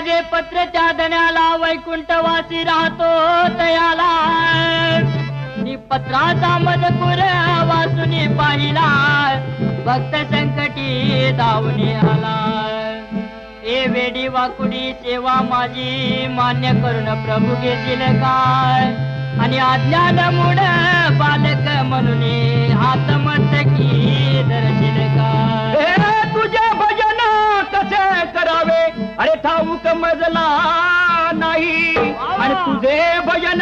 माझे पत्र त्या धन्याला वैकुंठवासी राहतो तयाला. मी पत्राचा मजकूर वाचून पाहिला. भक्त संकटी धावून आला. ए वेडी वाकुडी सेवा माझी मान्य करून प्रभू घेतील काय? आणि अज्ञान मुड बालक म्हणून हात मस्तकी दर्शिल काय? ठाऊक मजला नाही. आणि तुझे भजन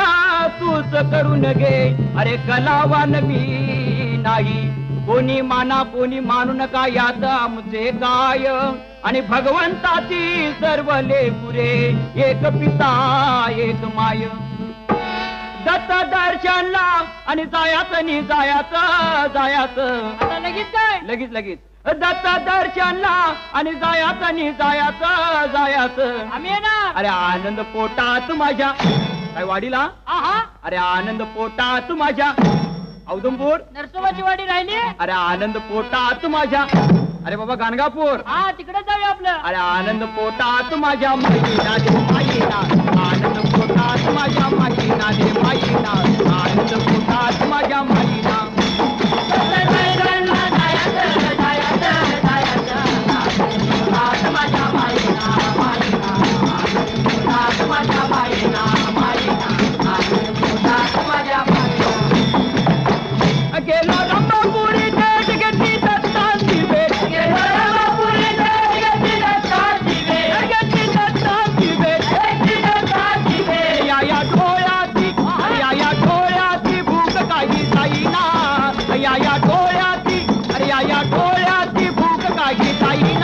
तूच करून घे. अरे कलावान मी नाही. कोणी माना कोणी मानू नका यात आमचे काय आणि भगवंताची सर्व लेपुरे एक पिता एक माय. दत्त दर्शनला आणि जायाचं नि जायाचं जायाचं आता लगेच काय? लगेच लगेच. दत्त दर्शनला आणि जायाचं नि जायाचं जायाचं. आम्ही येणार. अरे आनंद पोटात माझ्या. काय वाडीला? आहा. अरे आनंद पोटात माझ्या. औदुंपूर नरसोबाची वाडी राहिली? अरे आनंद पोटात माझ्या. अरे बाबा गाणगापूर. हा तिकडे जाऊया आपलं. अरे आनंद पोटात माझ्या. माईना आनंद पोटात माझ्या माईना I get I